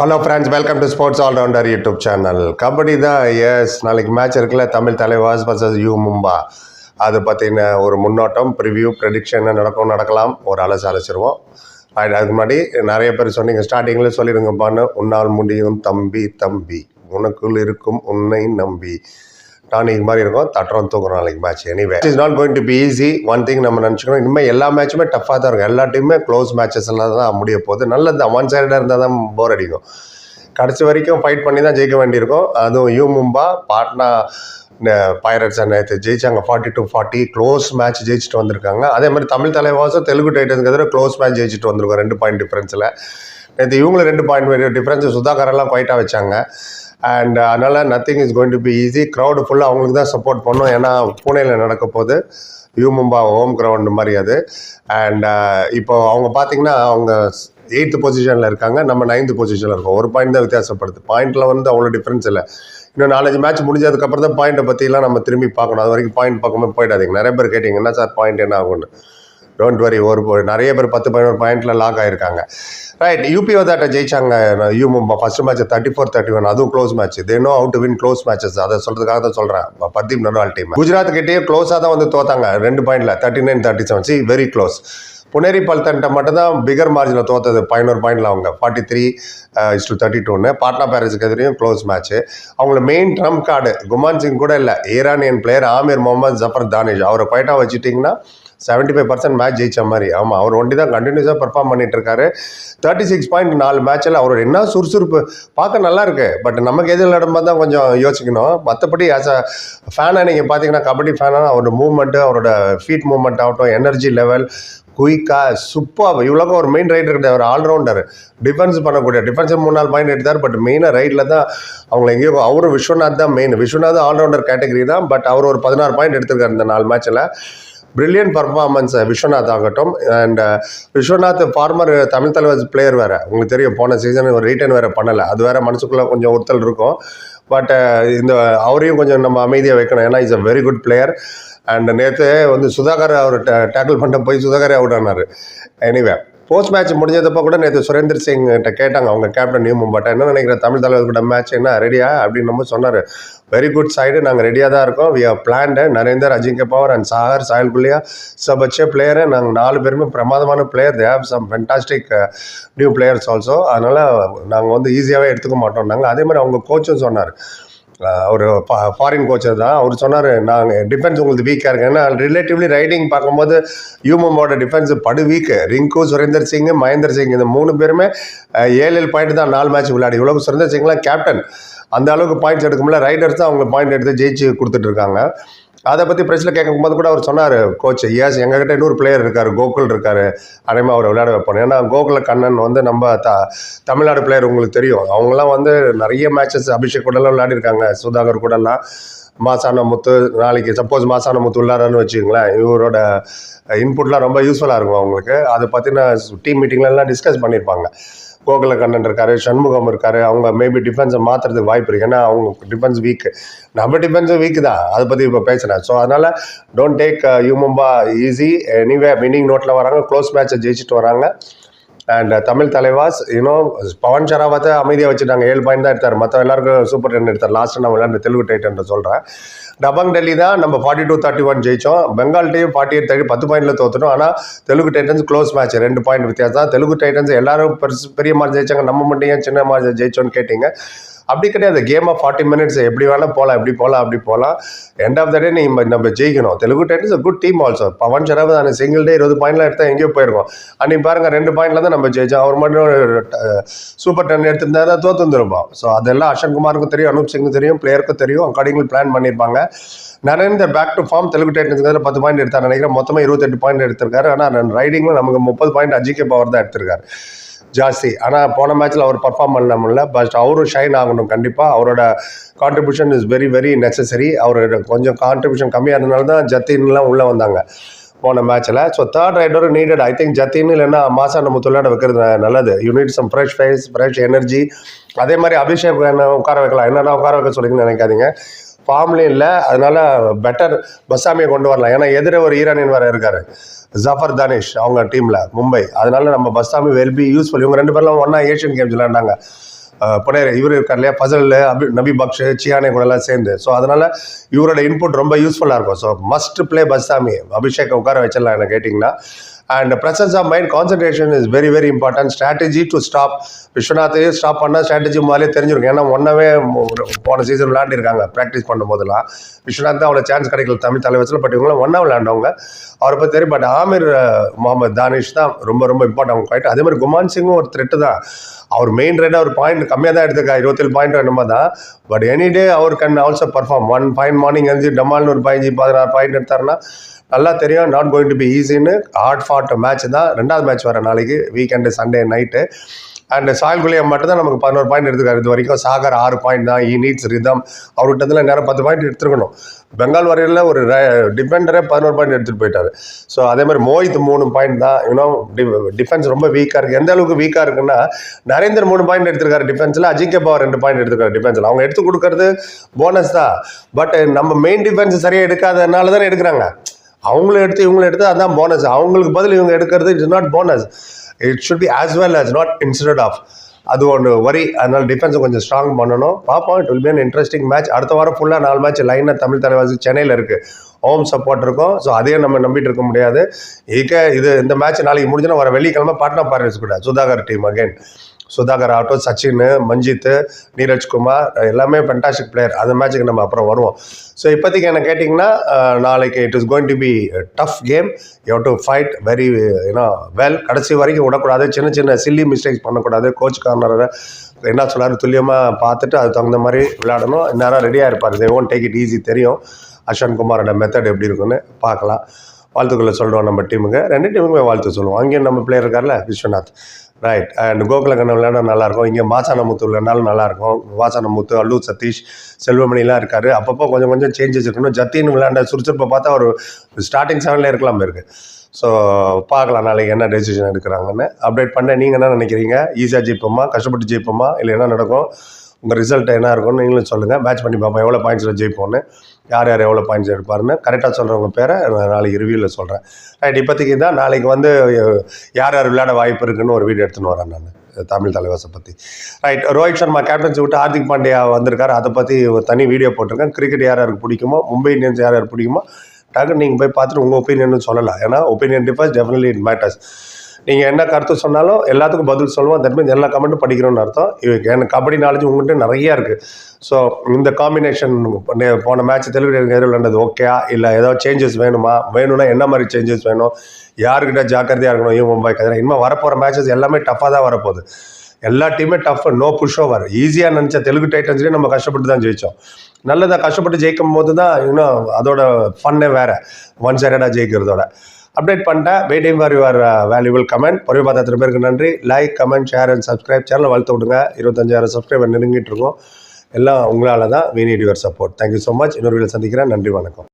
Hello friends welcome to sports allrounder YouTube channel kabaddi தான் yes நாளைக்கு match இருக்குல்ல Tamil Thalaivas versus U Mumba அது பார்த்தீங்கன்னா ஒரு முன்னோட்டம் ப்ரிவ்யூ ப்ரெடிக்ஷன் என்ன நடக்கும் நடக்கலாம். ஒரு அலசு அலசிருவோம். Right, அதுக்கு முன்னாடி நிறைய பேர் சொன்னீங்க ஸ்டார்டிங்கில் சொல்லிடுங்கப்பான்னு. உன்னால் முடியும் தம்பி தம்பி. உனக்குள் இருக்கும் உன்னை நம்பி. டானிக் மாதிரி இருக்கும். தட்டுறோம் தூக்குறோம் நாளைக்கு match anyway is not going to be easy one thing நம்ம நினச்சிக்கணும். இனிமேல் எல்லா மேட்சுமே டஃப்பாக தான் இருக்கும். எல்லா டீமுமே க்ளோஸ் மேட்சஸ் எல்லாம் தான் முடிய போகுது. நல்லது தான். ஒன் சைடாக இருந்தால் தான் போர் அடிக்கும். கடைசி வரைக்கும் ஃபைட் பண்ணி தான் ஜெயிக்க வேண்டியிருக்கும். அதுவும் யூ மும்பா பாட்னா பைரட்ஸ் நேற்று ஜெயிச்சாங்க. Forty two forty close match ஜெயிச்சுட்டு வந்திருக்காங்க. அதே மாதிரி தமிழ் தலைவாசம் தெலுங்கு டைட்டன்ஸ்க்கு எதிராக க்ளோஸ் மேட்ச் ஜெயிச்சுட்டு வந்திருக்கோம். ரெண்டு பாயிண்ட் டிஃப்ரென்ஸில் நேற்று இவங்களும் ரெண்டு பாயிண்ட் டிஃப்ரென்ஸ் சுதாகரெல்லாம் குவைட்டாக வச்சாங்க. அண்ட் அதனால் nothing is going to be easy crowd ஃபுல்லாக அவங்களுக்கு தான் சப்போர்ட் பண்ணோம். ஏன்னா பூனேயில் நடக்க போகுது. யூ மும்பா ஹோம் கிரவுண்டு மாதிரி அது. அண்ட் uh, இப்போ அவங்க பார்த்தீங்கன்னா அவங்க எயித்து பொசிஷனில் இருக்காங்க. நம்ம நைன்த்து பொசிஷனில் இருக்கோம். ஒரு பாயிண்ட் தான் வித்தியாசப்படுது. பாயிண்டில் வந்து அவ்வளோ டிஃப்ரென்ஸ் இல்லை. இன்னும் நாலஞ்சு மேட்ச் முடிஞ்சதுக்கப்புறம் தான் பாயிண்ட்டை பற்றிலாம் நம்ம திரும்பி பார்க்கணும். அது வரைக்கும் பாயிண்ட் பார்க்கும்போது போயிடாதீங்க. நிறைய பேர் கேட்டிங்கன்னா சார் பாயிண்ட் என்ன ஆகும்னு? டோன்ட் வரி ஒரு நிறைய பேர் பத்து பதினோரு பாயிண்ட்ல லாக் ஆயிருக்காங்க. ரைட் யூபி வந்தாட்ட ஜெயிச்சாங்க. U Mumba first match thirty four thirty one அதுவும் close match they know how to win close matches அதை சொல்றதுக்காக தான் சொல்றேன். பர்தீப் நர்வால் டீம் குஜராத் கிட்டேயே க்ளோஸாக தான் வந்து தோத்தாங்க. ரெண்டு பாயிண்ட்ல thirty nine thirty seven see very close Puneri பல்தன்ட்ட மட்டும் தான் பிகர் மார்ஜினில் தோத்தது. பதினோரு பாயிண்ட்ல அவங்க. Forty three is two thirty டூன்னு பாட்னா பேரஸுக்கு எதிரையும் க்ளோஸ் மேட்ச் அவங்கள main trump card Kuman Singh கூட இல்லை. Iranian player Amir Mohammad Zafar Danish. அவரை குவைட்டாக வச்சுட்டிங்கன்னா செவன்ட்டி ஃபைவ் பர்சன்ட் மேட்ச் ஜெயிச்ச மாதிரி. ஆமாம் அவர் ஒண்டி தான் கண்டினியூஸாக பர்ஃபார்ம் பண்ணிட்டு இருக்காரு தேர்ட்டி சிக்ஸ் பாயிண்ட் நாலு மேட்ச்சில் அவரோட என்ன சுறுசுறுப்பு? பார்க்க நல்லா இருக்கு. பட் நமக்கு எது விளையாடும்போது தான் கொஞ்சம் யோசிக்கணும். மற்றபடி ஆஸ் அ ஃபேனாக நீங்கள் பார்த்தீங்கன்னா கபடி ஃபேனாக அவரோட மூவ்மெண்ட்டு அவரோட ஃபீட் மூவ்மெண்ட் ஆகட்டும் எனர்ஜி லெவல் குயிக்காக சூப்பராக இவ்வளோக்கு ஒரு மெயின் ரைடர் கிடையாது. ஒரு ஆல்ரவுண்டர் டிஃபென்ஸ் பண்ணக்கூடிய டிஃபென்ஸ் மூணு நாலு பாயிண்ட் எடுத்தார். பட் மெயினாக ரைட்டில் தான் அவங்களை எங்கேயோ அவரும் விஸ்வநாத் தான் மெயின் விஸ்வநாத் ஆல்ரவுண்டர் கேட்டகரி தான். பட் அவர் ஒரு பதினாறு பாயிண்ட் எடுத்திருக்காரு இந்த நாலு மேட்ச்சில் பிரில்லியன்ட் பர்ஃபார்மன்ஸ் விஸ்வநாத் ஆகட்டும். And uh, Vishwanath former Tamil Thalaivar player வேறு. உங்களுக்கு தெரியும் போன சீசன் ஒரு ரீட்டர்ன் வேறு பண்ணலை. அது வேறு மனசுக்குள்ளே கொஞ்சம் ஒருத்தல் இருக்கும். பட் uh, இந்த அவரையும் கொஞ்சம் நம்ம அமைதியாக வைக்கணும். ஏன்னா is a very good player and நேற்று வந்து சுதாகர் அவர் டேக்கிள் பண்ண போய் சுதாகரே அவுட் ஆனார். எனிவே போஸ்ட் மேட்ச் முடிஞ்சதப்போ கூட நேற்று சுரேந்தர் சிங் கிட்ட கேட்டாங்க. அவங்க கேப்டன் நியூ மும்பாட்டை. என்ன நினைக்கிற தமிழ் தலைவர் கூட மேட்ச் என்ன? ரெடியா அப்படின்னு நம்ம சொன்னார். வெரி குட் சைடு நாங்கள் ரெடியாக தான் இருக்கோம். We are planned Narender Ajinkya Pawar and Sagar Sayal புள்ளியா சப் பிளேயரு நாங்கள் நாலு பேருமே பிரமாதமான player they have some fantastic new players also அதனால் நாங்கள் வந்து ஈஸியாகவே எடுத்துக்க மாட்டோம். நாங்கள் அதே மாதிரி அவங்க கோச்சும் சொன்னார். ஒரு ஃபாரின் கோச்சர் தான். அவர் சொன்னார் நாங்கள் டிஃபென்ஸ் உங்களுக்கு வீக்காக இருக்கு. ஏன்னா ரிலேட்டிவ்லி ரைடிங் பார்க்கும்போது யூமமோட டிஃபென்ஸ் படு வீக்கு ரிங்கு சுரேந்தர் சிங் மகேந்தர் சிங் இந்த மூணு பேருமே ஏழு ஏழு பாயிண்ட் தான் நாலு மேட்ச் விளையாடி. இவ்வளோ சுரேந்தர் சிங்லாம் கேப்டன் அந்த அளவுக்கு பாயிண்ட்ஸ் எடுக்க முடியல ரைடர்ஸ் தான் அவங்க பாயிண்ட் எடுத்து ஜெயிச்சு கொடுத்துட்டு இருக்காங்க. அதை பற்றி பிரச்சனை கேட்கும்போது கூட அவர் சொன்னார் கோச் எஸ் எங்ககிட்ட இன்னொரு பிளேயர் இருக்கார் கோகுல் இருக்கார். அதேமாதிரி அவரை விளையாட வைப்போம் ஏன்னா கோகுல கண்ணன் வந்து நம்ம த தமிழ்நாடு பிளேயர் உங்களுக்கு தெரியும். அவங்களாம் வந்து நிறைய மேட்சஸ் அபிஷேக் கூடலாம் விளையாடிருக்காங்க. சுதாகர் கூடலாம். மாசான முத்து நாளைக்கு சப்போஸ் மாசான முத்து உள்ளாரன்னு வச்சுக்கோங்களேன் இவரோட இன்புட்லாம் ரொம்ப யூஸ்ஃபுல்லாக இருக்கும் அவங்களுக்கு. அதை பற்றின டீம் மீட்டிங்லலாம் டிஸ்கஸ் பண்ணியிருப்பாங்க கோகுலகண்ணன் இருக்காரு சண்முகம் இருக்காரு அவங்க மேபி டிஃபென்ஸை மாற்றுறதுக்கு வாய்ப்பு இருக்குது ஏன்னா அவங்க டிஃபென்ஸ் வீக் நம்ம டிஃபென்ஸும் வீக் தான். அதை பற்றி இப்போ பேசுகிறேன் ஸோ அதனால் don't take U Mumba easy anyway winning நோட்டில் வராங்க க்ளோஸ் மேட்சை ஜெயிச்சுட்டு வராங்க. And Tamil uh, Thalaivas you know Pawan ஷராவத்தை அமைதியாக வச்சுட்டாங்க. ஏழு பாயிண்ட் தான் எடுத்தார். மற்ற எல்லாருக்கும் சூப்பர் டென் எடுத்தார். லாஸ்ட்டு நான் விளையாண்டு தெலுங்கு டைட்டன் சொல்கிறேன் டபங் டெல்லி தான் நம்ம forty two thirty one ஜெயிச்சோம். Bengal team forty eight thirty பத்து பாயிண்டில் தோத்துட்டோம். ஆனால் தெலுங்கு டைட்டன்ஸ் க்ளோஸ் மேட்ச் ரெண்டு பாயிண்ட் வித்தியாசம். தெலுங்கு டைட்டன்ஸ் எல்லாரும் பெருசு பெரிய மாதிரி ஜெயிச்சாங்க. நம்ம மட்டும் ஏன் சின்ன மாதிரி ஜெயிச்சோன்னு கேட்டிங்க. அப்படி கிடையாது. கேம் ஆஃப் ஃபார்ட்டி மினிட்ஸ் எப்படி வேணால் போகலாம் எப்படி போகலாம் அப்படி போகலாம் எண்ட் ஆஃப் த டே நம்ம நம்ம ஜெயிக்கணும். Telugu titans good team also Pawan Sehrawat அந்த சிங்கிள் டே இருபது பாயிண்ட்லாம் எடுத்தால் எங்கேயோ போயிருக்கோம். அன்னைக்கு பாருங்க ரெண்டு பாயிண்ட்ல தான் நம்ம ஜெயிச்சோம். அவர் மட்டும் சூப்பர் டென் எடுத்திருந்தா தான் தோத்து வந்துருப்போம். ஸோ அதெல்லாம் அஷன் குமாருக்கும் தெரியும் அனூப் சிங்கும் தெரியும் பிளேயருக்கும் தெரியும். அக்கார்டிங்லி பிளான் பண்ணியிருப்பாங்க. Narender back to form Telugu டைட்டன்ஸ்க்கு பத்து பாயிண்ட் எடுத்தார். நினைக்கிறேன் மொத்தமாக இருபத்தெட்டு பாயிண்ட் எடுத்திருக்காரு. ஆனால் ரைடிங்கில் நமக்கு முப்பது பாயிண்ட் அஜிகே பவர் தான் எடுத்திருக்காரு. ஜாஸ்தி. ஆனால் போன மேட்ச்சில் அவர் பர்ஃபார்ம் பண்ண முடியல. பட் அவரும் ஷைன் ஆகணும். கண்டிப்பாக அவரோட contribution is very very necessary அவரோட கொஞ்சம் கான்ட்ரிபியூஷன் கம்மியாக இருந்தனால தான் ஜத்தின்லாம் உள்ளே வந்தாங்க போன மேட்ச்சில் so third raider needed I think Jatin இல்லைன்னா மாசா நம்ம துள்ளாட வைக்கிறது நல்லது. Unit some fresh face fresh energy அதே மாதிரி அபிஷேக் என்ன உட்கார வைக்கலாம். என்னென்ன உட்கார வைக்க சொல்லிங்கன்னு நினைக்காதீங்க. ஃபார்ம்லேயும் இல்லை. அதனால பெட்டர் பஸ்ஸாமியை கொண்டு வரலாம். ஏன்னா எதிர ஒரு ஈரானியன் வேறு இருக்கார். ஜஃபர் தானிஷ் அவங்க டீமில் மும்பை. அதனால நம்ம பஸ்ஸாமி வெல் பி யூஸ்ஃபுல் இவங்க ரெண்டு பேர்லாம் ஒன்றா ஏஷியன் கேம்ஸ் விளையாண்டாங்க. புனேர் இவர் இருக்கார் இல்லையா? பசலில் அபி நபி பக்ஷ் சியானே கூட எல்லாம் சேர்ந்து. ஸோ அதனால் இவரோட இன்புட் ரொம்ப யூஸ்ஃபுல்லாக இருக்கும். ஸோ மஸ்ட் பிளே பஸ்தாமி அபிஷேக் உட்கார வச்சிடலாம் என்ன கேட்டிங்கன்னா. And presence of mind concentration is very very important strategy to stop விஸ்வநாத்தையும் stop பண்ணால் ஸ்ட்ராட்டஜி மாதிரியே தெரிஞ்சிருக்கும். ஏன்னா ஒன்றவே போன சீசன் விளையாண்டிருக்காங்க. ப்ராக்டிஸ் பண்ணும் போதெல்லாம் விஸ்வநாத் தான் அவ்வளோ சான்ஸ் கிடைக்கல. தமிழ் தலைவர்ல பட் இவங்களும் ஒன்றா விளையாண்டவங்க. அவரை பற்றி தெரியும். பட் ஆமீர் முகமது தானிஷ் தான் ரொம்ப ரொம்ப இம்பார்ட்டன்ட் அவங்க அதே மாதிரி குமான் சிங்கும் ஒரு த்ரெட்டு தான். அவர் மெயின் ரேட்டாக ஒரு பாயிண்ட் கம்மியாக தான் எடுத்துக்கா இருபத்தேழு பாயிண்ட் என்னமோ தான். But any day our can also perform one point morning எழுந்து டமால்னு ஒரு பதினஞ்சு பதினாறு பாயிண்ட் எடுத்தாருன்னா நல்லா தெரியும். நாட் கோயிங் டு பி ஈஸின்னு ஹார்ட் ஃபாட் மேட்ச் தான். ரெண்டாவது மேட்ச் வர நாளைக்கு வீக்கெண்டு சண்டே நைட்டு அண்ட் சாயல் குலியம் மட்டும் தான் நமக்கு பதினோரு பாயிண்ட் எடுத்துக்காரு இது வரைக்கும். சாகர் ஆறு பாயிண்ட் தான். ஈ நீட்ஸ் ரிதம் அவர்கிட்ட நேரம் பத்து பாயிண்ட் எடுத்துருக்கணும். பெங்கால் வரையில் ஒரு டிஃபெண்டரே பதினோரு பாயிண்ட் எடுத்துகிட்டு போயிட்டார். ஸோ அதே மாதிரி மோஹித் மூணு பாயிண்ட் தான். இன்னும் டிஃபென்ஸ் ரொம்ப வீக்காக இருக்குது எந்த அளவுக்கு வீக்காக இருக்குன்னா நரேந்தர் மூணு பாயிண்ட் எடுத்திருக்காரு டிஃபென்ஸில் அஜிங்கே பவர் ரெண்டு பாயிண்ட் எடுத்திருக்காரு டிஃபென்ஸில் அவங்க எடுத்து கொடுக்கறது போனஸ் தான். பட் நம்ம மெயின் டிஃபென்ஸ் சரியாக எடுக்காதனால தானே எடுக்கிறாங்க. அவங்கள எடுத்து இவங்கள எடுத்து அதான் போனஸ் அவங்களுக்கு பதில் இவங்க எடுக்கிறது it's not bonus it should be as well as not instead of அது ஒன்று வரி அதனால் டிஃபென்ஸை கொஞ்சம் ஸ்ட்ராங் பண்ணணும். பார்ப்போம். It will be an interesting match அடுத்த வாரம் ஃபுல்லாக நாலு மேட்ச் லைனாக தமிழ் தலைவாசி சென்னையில் இருக்குது ஹோம் சப்போர்ட் இருக்கும். ஸோ அதையும் நம்ம நம்பிட்டு இருக்க முடியாது. இக்க இது இந்த மேட்ச் நாளைக்கு முடிஞ்சுன்னா வர வெள்ளிக்கிழமை பாட்னா பார்வர்ஸ் கூட சுதாகர் டீம் அகைன் சுதாகர் ஆகட்டும் சச்சின் மஞ்சித் நீரஜ்குமார் எல்லாமே ஃபென்டாஸ்டிக் பிளேயர் அந்த மேட்சுக்கு நம்ம அப்புறம் வருவோம். ஸோ இப்போதைக்கு என்ன கேட்டிங்கன்னா நாளைக்கு it is going to be tough game you to fight very you know well கடைசி வரைக்கும் விடக்கூடாது. சின்ன சின்ன சில்லி மிஸ்டேக்ஸ் பண்ணக்கூடாது. கோச் கார்னரை என்ன சொல்லாரு துல்லியமாக பார்த்துட்டு அதுக்கு தகுந்த மாதிரி விளையாடணும். இந்நேரம் ரெடியாக இருப்பார். They won't take it easy தெரியும். அஸ்வன் குமாரோட மெத்தட் எப்படி இருக்குன்னு பார்க்கலாம். வாழ்த்துக்களை சொல்லுவோம் நம்ம டீமுக்கு ரெண்டு டீமுக்குமே வாழ்த்து சொல்லுவோம். அங்கேயும் நம்ம பிளேயர் இருக்கார்ல விஸ்வநாத். ரைட் அண்ட் கோகுலகண்ணன் விளையாட நல்லாயிருக்கும். இங்கே மாசானமுத்து விளையாடாலும் நல்லாயிருக்கும். வாசானமுத்து அல்லூர் சதீஷ் செல்வமணிலாம் இருக்கார். அப்பப்போ கொஞ்சம் கொஞ்சம் சேஞ்சஸ் இருக்கணும். ஜத்தின்னு விளையாண்ட சுறுசுறுப்பை பார்த்தா ஒரு ஸ்டார்டிங் செவனில் இருக்கலாம் இருக்குது ஸோ பார்க்கலாம் நாளைக்கு என்ன டெசிஷன் எடுக்கிறாங்கன்னு. அப்டேட் பண்ண நீங்கள் என்ன நினைக்கிறீங்க? ஈஸியாக ஜெயிப்போமா? கஷ்டப்பட்டு ஜெயிப்போமா? இல்லை என்ன நடக்கும்? உங்கள் ரிசல்ட் என்ன இருக்கும்னு நீங்களும் சொல்லுங்கள் மேட்ச் பண்ணி பார்ப்போம். எவ்வளோ பாயிண்ட்ஸில் ஜெயிப்போம்னு. யார் யார் எவ்வளோ பாயிண்ட்ஸ் எடுப்பாருன்னு கரெக்டாக சொல்கிறவங்க பேரை நான் நாளைக்கு ரிவ்யூவில் சொல்கிறேன் ரைட் இப்போதைக்கு தான் நாளைக்கு வந்து யார் யார் விளையாட வாய்ப்பு இருக்குன்னு ஒரு வீடியோ எடுத்துன்னு வரேன் நான். தமிழ் தலைவாசை பற்றி ரைட் ரோஹித் சர்மா கேப்டன்சி விட்டு ஹார்திக் பாண்டியா வந்திருக்காரு. அதை பற்றி ஒரு தனி வீடியோ போட்டிருக்கேன். கிரிக்கெட் யார் யாருக்கு பிடிக்குமோ மும்பை இந்தியன்ஸ் யார் யார் பிடிக்குமோ டக்குன்னு நீங்கள் போய் பார்த்துட்டு உங்கள் ஒப்பீனியன் சொல்லலாம். ஏன்னா opinion differs definitely it matters நீங்கள் என்ன கருத்து சொன்னாலும் எல்லாத்துக்கும் பதில் சொல்லுவோம். தட் மீன்ஸ் எல்லா கமெண்ட்டும் படிக்கிறோம்னு அர்த்தம். இது எனக்கு கபடி நாலேஜ் உங்கள்கிட்ட நிறையா இருக்குது ஸோ இந்த காம்பினேஷன் போன மேட்ச் தெலுங்கு நேரில் விளையாண்டது ஓகேயா இல்லை ஏதாவது சேஞ்சஸ் வேணுமா? வேணும்னா என்ன மாதிரி சேஞ்சஸ் வேணும்? யாருக்கிட்ட ஜாக்கிரதையாக இருக்கணும்? யூ மும்பை கதிரா இனிமேல் வரப்போகிற மேட்சஸ் எல்லாமே டஃப்பாக தான் வரப்போகுது. எல்லா டீமே டஃப் நோ புஷ் ஓவர் ஈஸியாக நினச்ச தெலுங்கு டைட்டன்ஸ்லேயும் நம்ம கஷ்டப்பட்டு தான் ஜெயித்தோம் நல்லதாக கஷ்டப்பட்டு ஜெயிக்கும் போது தான் இன்னும் அதோட ஃபன்னே வேறு. ஒன் சைடடாக ஜெயிக்கிறதோட. அப்டேட் பண்ணிட்டேன் waiting for your valuable comment பொறுமை பார்த்த அத்தனை பேருக்கு நன்றி. Like comment share and subscribe சேனலை வளர்த்து விடுங்க. இருபத்தஞ்சாயிரம் சப்ஸ்கிரைபர் நெருங்கிட்டு இருக்கோம். எல்லாம் உங்களால் தான் we need your support thank you so much இன்னொரு வீடியோ சந்திக்கிறேன். நன்றி வணக்கம்.